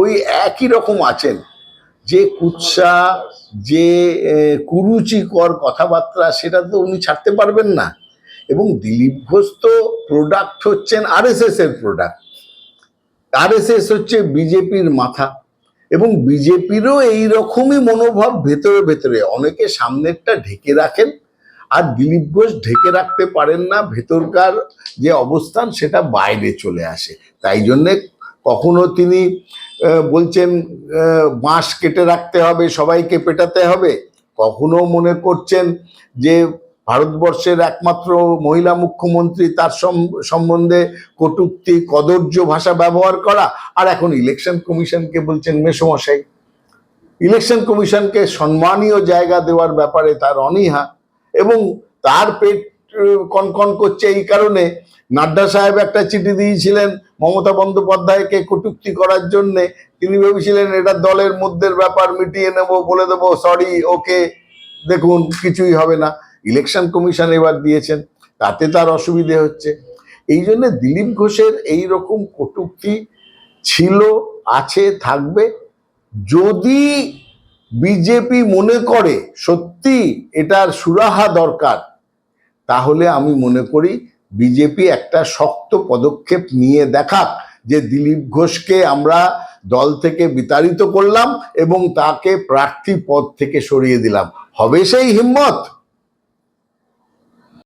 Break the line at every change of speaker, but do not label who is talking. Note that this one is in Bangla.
ওই একই রকম আছেন। যে কুৎসা, যে কুরুচিকর কথাবার্তা, সেটা তো উনি ছাড়তে পারবেন না। এবং দিলীপ ঘোষ তো প্রোডাক্ট হচ্ছেন আরএসএস এর প্রোডাক্ট আরএসএস হচ্ছে বিজেপির মাথা। এবং বিজেপিরও এই রকমই মনোভাব ভেতরে ভেতরে। অনেকে সামনেরটা ঢেকে রাখেন, আর দিলীপ ঘোষ ঢেকে রাখতে পারেন না। ভেতরকার যে অবস্থান, সেটা বাইরে চলে আসে। তাই জন্যে কখনো তিনি বলছেন বাঁশ কেটে রাখতে হবে, সবাইকে পেটাতে হবে। কখনো মনে করছেন যে ভারতবর্ষের একমাত্র মহিলা মুখ্যমন্ত্রী, তার সম্বন্ধে কটুক্তি কদর্য ভাষা ব্যবহার করা? আর এখন ইলেকশন কমিশনকে বলছেন, মেসমশাই ইলেকশন কমিশনকে সম্মানীয় জায়গা দেওয়ার ব্যাপারে তার অনীহা এবং তার পেট কনকন করছে এই কারণে। নাড্ডা সাহেব একটা চিঠি দিয়েছিলেন মমতা বন্দ্যোপাধ্যায়কে কটূক্তি করার জন্যে। তিনি ভেবেছিলেন এটা দলের মধ্যের ব্যাপার, মিটিয়ে নেব, বলে দেবো সরি ওকে দেখুন, কিছুই হবে না। ইলেকশন কমিশন এবার দিয়েছেন, তাতে তার অসুবিধে হচ্ছে। এই জন্য দিলীপ ঘোষের এই রকম কটূক্তি ছিল, আছে, থাকবে। যদি বিজেপি মনে করে সত্যি এটার সুরাহা দরকার তাহলে আমি মনে করি বিজেপি একটা শক্ত পদক্ষেপ নিয়ে দেখাক যে দিলীপ ঘোষকে আমরা দল থেকে বিতাড়িত করলাম এবং তাকে প্রার্থী পদ থেকে সরিয়ে দিলাম। হবে সেই হিম্মত?